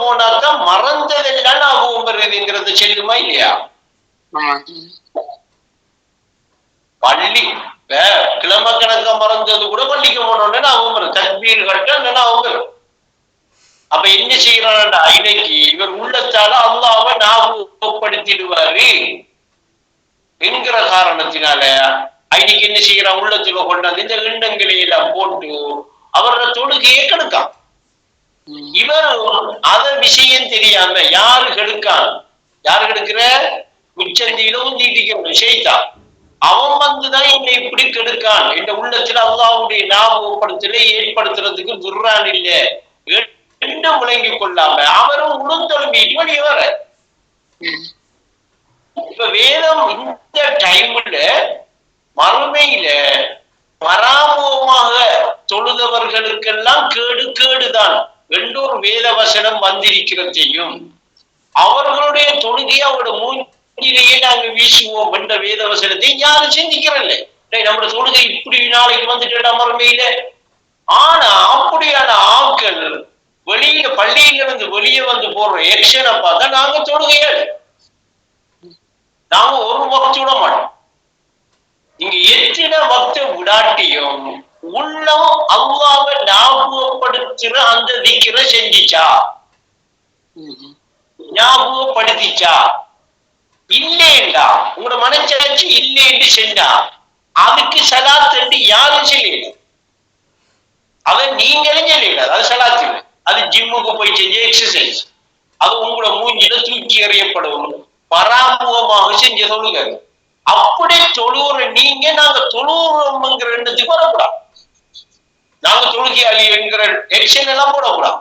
போனாக்கா மறந்ததெல்லாம் ஞாபகம் வருதுங்கிறது செல்லுமா இல்லையா? பள்ளி கிழமை கணக்க மறந்தது கூட பள்ளிக்கு போனோம்னு ஞாபகம் வரும் தக்பீர் கட்ட ஞாபகம் வரும் அப்ப என்ன செய்யறான்டா இன்னைக்கு இவர் உள்ளத்தால அல்லாவை ஞாபகப்படுத்திடுவாரு என்கிற காரணத்தினால இன்னைக்கு என்ன செய்யறான்? உள்ளத்துல கொண்டாந்து இந்த எண்ணங்களை எல்லாம் போட்டு அவரோட தொழுகையை கெடுக்கான் இவர் அத விஷயம் தெரியாம யாரு கெடுக்கான்? யாரு கெடுக்கிற? உச்சந்தியிலும் நீட்டிக்கிற விஷயத்தான் அவன் வந்துதான் என்னை இப்படி கெடுக்கான். இந்த உள்ளத்துல அல்லாவுடைய ஞாபகப்படுத்தலை ஏற்படுத்துறதுக்கு துர்ரான் இல்ல. என்று முழங்கிக் கொள்ளாம அவரும் உளுந்தொழும்பிட்டு வெளியே வர இப்ப வேதம் இந்த டைம்ல மறுமையில பராமுகமாக தொழுதவர்களுக்கெல்லாம் கேடு கேடுதான். என்றொரு வேலவசனம் வந்திருக்கிறதையும் அவர்களுடைய தொழுகையை அவரோட மூஞ்சிலேயே நாங்க வீசுவோம் என்ற வேதவசனத்தை யாரும் சிந்திக்கிறல்ல. டேய், நம்மளோட தொழுகை இப்படி நாளைக்கு வந்துட்டு மறுமையில. ஆனா அப்படியான ஆட்கள் வெளியில பள்ளியில இருந்து வெளியே வந்து போடுற எக்ஷனை பார்த்தா நாங்க தொழுகையாள் நாம ஒரு வக்து விட மாட்டோம். நீங்க எத்தனை வக்த விடாட்டியும் உள்ளம் அல்லாவை ஞாபகப்படுத்துற அந்த திக்கிற செஞ்சிச்சா. ஞாபகப்படுத்திச்சா? இல்லைண்டா உங்களோட மனச்சாட்சி இல்லைன்னு செஞ்சா? அதுக்கு சலாத்து யாரும் செய்யல அதை நீங்களும் செய்யல அது சலாத்து இல்லை. அது ஜிம்முக்கு போய் செஞ்ச எக்ஸசைஸ் அது உங்களோட மூஞ்சில தூக்கி எறியப்படும். பராமுகமாக செஞ்ச தொழுக. அப்படி தொழுகிற நீங்க நாங்க தொழுகிறோம்ங்கிற எண்ணத்துக்கு வரக்கூடாது. நாங்க தொழுகையாளி என்கிற எக்ஷன் எல்லாம் போடக்கூடாது.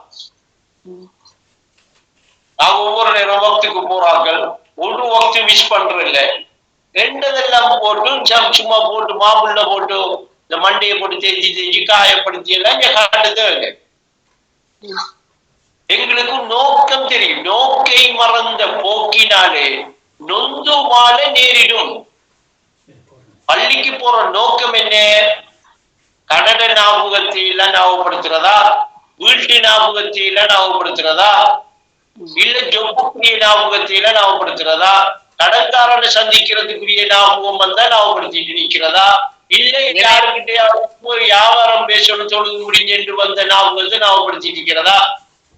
நாங்க ஒவ்வொரு நேரம் வக்துக்கு போறார்கள். ஒரு வக்து மிஸ் பண்றதில்ல. ரெண்டதெல்லாம் போட்டு சும்மா போட்டு மாப்பிள்ள போட்டு இந்த மண்டையை போட்டு தேய்ச்சி தேய்ச்சி காயப்படுத்தி எல்லாம் இங்க காட்டுதே. எங்களுக்கு நோக்கம் தெரியும். நோக்கை மறந்த போக்கினாலே நொந்து மால நேரிடும். பள்ளிக்கு போற நோக்கம் என்ன? கடட ஞாபகத்தை எல்லாம் ஞாபகப்படுத்துறதா வீட்டு ஞாபகத்தை எல்லாம் ஞாபகப்படுத்துறதா இல்ல ஜொப்புக்குரிய ஞாபகத்தை எல்லாம் ஞாபகப்படுத்துறதா கடன்காரனை சந்திக்கிறதுக்குரிய ஞாபகம் வந்தா ஞாபகப்படுத்திட்டு நிக்கிறதா? இல்ல யாருக்கிட்டையாவது போய் வியாபாரம் பேசணும் தொழுது முடிஞ்சென்று வந்த ஞாபகத்தை ஞாபகப்படுத்திட்டு இருக்கிறதா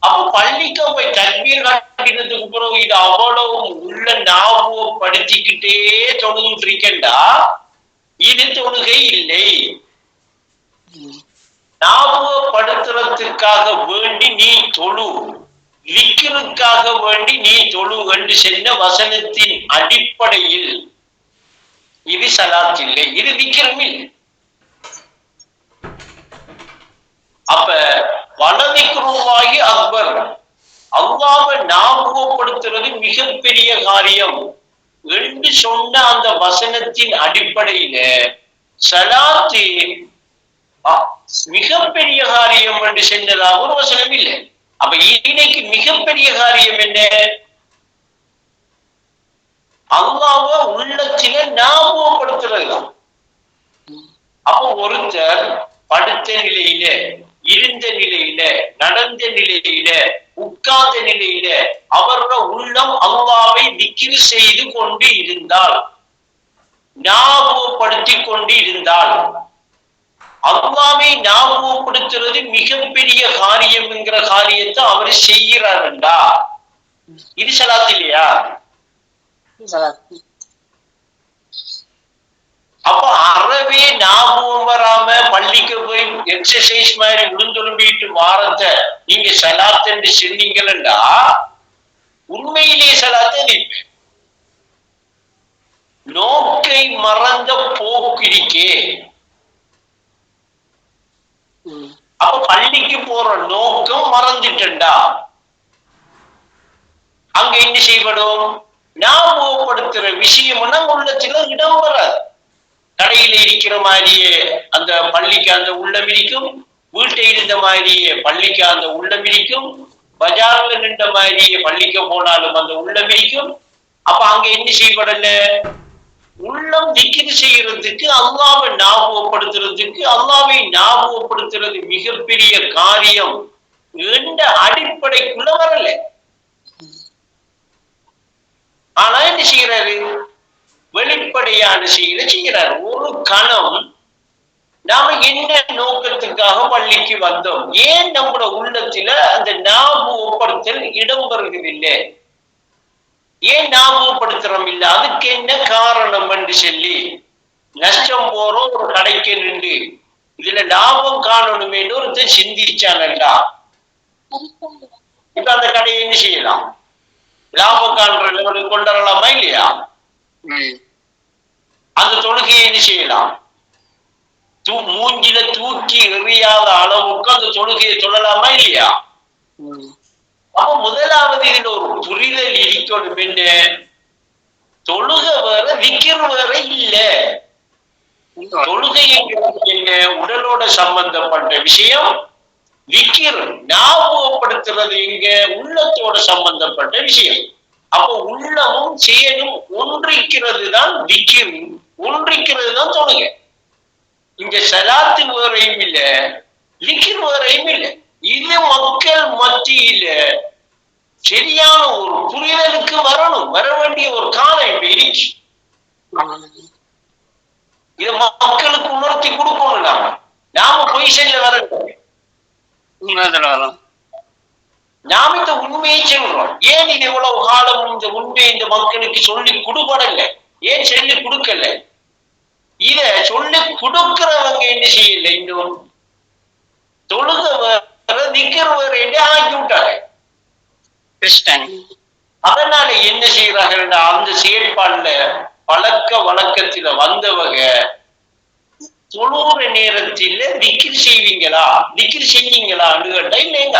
அப்ப பள்ளிக்கு போய் தண்ணீர் காட்டினதுக்கு பிறகு இது அவ்வளவு உள்ள ஞாபகப்படுத்திக்கிட்டே தொழுதுட்டு இருக்கேன்டா. இது தொழுகை இல்லை. ஞாபகப்படுத்துறதுக்காக வேண்டி நீ தொழு. விக்கிறதுக்காக வேண்டி நீ தொழு என்று சென்ற வசனத்தின் அடிப்படையில் இது சலாத் இல்லை. இது விக்கிரம் இல்லை. அப்ப வனதிக்குருவாகி அக்பர் அல்லாவை ஞாபகப்படுத்துறது மிகப்பெரிய காரியம் என்று சொன்ன அந்த வசனத்தின் அடிப்படையில சலாத்து மிகப்பெரிய காரியம் என்று சென்றதாக ஒரு வசனம் இல்லை. அப்ப இன்னைக்கு மிகப்பெரிய காரியம் என்ன? அல்லாவ உள்ளத்தில ஞாபகப்படுத்துறது அப்போ ஒருத்தர் படுத்த நிலையில இருந்த நிலையில நடந்த நிலையில உட்கார்ந்த நிலையில அவரோட உள்ளம் அல்லாவை விக்கிரி செய்து கொண்டு இருந்தால் ஞாபகப்படுத்தி கொண்டு இருந்தால் அல்லாவை ஞாபகப்படுத்துறது மிகப்பெரிய காரியம் என்கிற காரியத்தை அவர் செய்கிறாருண்டா. இது சலாத் இல்லையா? அப்ப அறவே ஞாபகம் வராம பள்ளிக்கு போய் எக்ஸசைஸ் மாதிரி விழுந்தொழும்பிட்டு வாரத்தை நீங்க சலாத் என்று சொன்னீங்களா உண்மையிலேயே சலாத்தை நீப்பேன் நோக்கை மறந்த போக்கிரிக்கே. அப்ப பள்ளிக்கு போற நோக்கம் மறந்துட்டா அங்க என்ன செய்யப்படும்? ஞாபகப்படுத்துற விஷயம்னா உள்ளத்துல இடம் வராது. கடையில இருக்கிற மாதிரியே அந்த பள்ளிக்கு அந்த உள்ளம் இருக்கும். வீட்டை இருந்த மாதிரியே பள்ளிக்கு அந்த உள்ளம் இருக்கும். பஜார்ல நின்ற மாதிரியே பள்ளிக்கு போனாலும் அந்த உள்ளம் இருக்கும். அப்ப அங்க என்ன செய்யப்படல? உள்ளம் திக்கிது செய்யறதுக்கு அல்லாவை ஞாபகப்படுத்துறதுக்கு அல்லாவை ஞாபகப்படுத்துறது மிகப்பெரிய காரியம். என்ற அடிப்படைக்குள்ள வரல ஆனா என்ன செய்யறாரு? வெளிப்படையான செயலை செய்யறாரு. ஒரு கணம் நாம என்ன நோக்கத்துக்காக பள்ளிக்கு வந்தோம்? ஏன் நம்மளோட உள்ளத்துல அந்த ஞாபகப்படுத்தல் இடம் வருகிறதில்லை ஏன் ஞாபகப்படுத்துறோம் இல்ல? அதுக்கு என்ன காரணம் என்று சொல்லி நஷ்டம் போறோம் ஒரு கடைக்கு நின்று. இதுல லாபம் காணணுமேன்னு ஒருத்தர் சிந்திச்சானல்லா இப்ப அந்த கடையை என்ன செய்யலாம்? லாபம் காண்ற லெவலுக்கு கொண்டு வரலாமா இல்லையா? அந்த தொழுகையை என்ன செய்யலாம்? தூ மூஞ்சில தூக்கி எறியாத அளவுக்கு அந்த தொழுகையை சொல்லலாமா இல்லையா? அவன் முதலாவது இதுல ஒரு புரிதல் இருக்கணும் என்ன தொழுக வேற விக்கிற வேற இல்ல. தொழுகை என்ன? உடலோட சம்பந்தப்பட்ட விஷயம். விக்கிர் ஞாபகப்படுத்துறது எங்க? உள்ளத்தோட சம்பந்தப்பட்ட விஷயம். அப்ப உள்ளமும் செயலும் ஒன்றிக்கிறது தான் விக்கிர். ஒன்றிக்கிறது தான் தொழுகை. இங்க சலாத்து வேறையும் இல்ல விக்கிர் வேறையும் இல்ல. இது மக்கள் மத்தியில சரியான ஒரு புரிதலுக்கு வரணும். வர வேண்டிய ஒரு காலம் இப்ப இருக்கு இத மக்களுக்கு உணர்த்தி கொடுக்கணும் நாம. நாம பொய் செல்ல வரணும் நாம இந்த உண்மையை சொல்றோம். ஏன் இது இவ்வளவு காலம் இந்த உண்மையை இந்த மக்களுக்கு சொல்லி கொடுபடல? ஏன் சொல்லி கொடுக்கல? இத சொல்லி கொடுக்கிறவங்க என்ன செய்யல இன்னும்? தொழுக நிக்கிற வேற என்று ஆக்கி விட்டாங்க. கிறிஸ்டன் அதனால என்ன செய்யறாங்கன்னா அந்த செயற்பாடுல பழக்க வழக்கத்துல வந்தவங்க தொழுற நேரத்தில் திக்கிர் செய்வீங்களா? திக்கிர் செய்வீங்களான்னு கேட்டா இல்லைங்க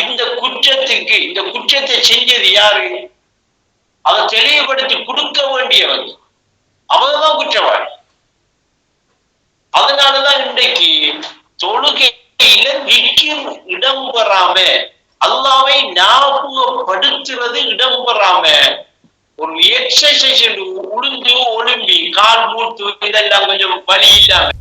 இந்த குற்றத்துக்கு இந்த குற்றத்தை செஞ்சது யாரு? அதை தெளிவுபடுத்தி கொடுக்க வேண்டியவங்க அவங்கதான் குற்றவாளி. அதனாலதான் இன்றைக்கு தொழுகையில விக்கிர் இடம் பெறாம அல்லாவை ஞாபகப்படுத்துறது இடம் பெறாம ஒரு எக்ஸசைஸ் உளுந்து ஒழும்பி கால் மூத்து இதெல்லாம் கொஞ்சம் வலி இல்லாம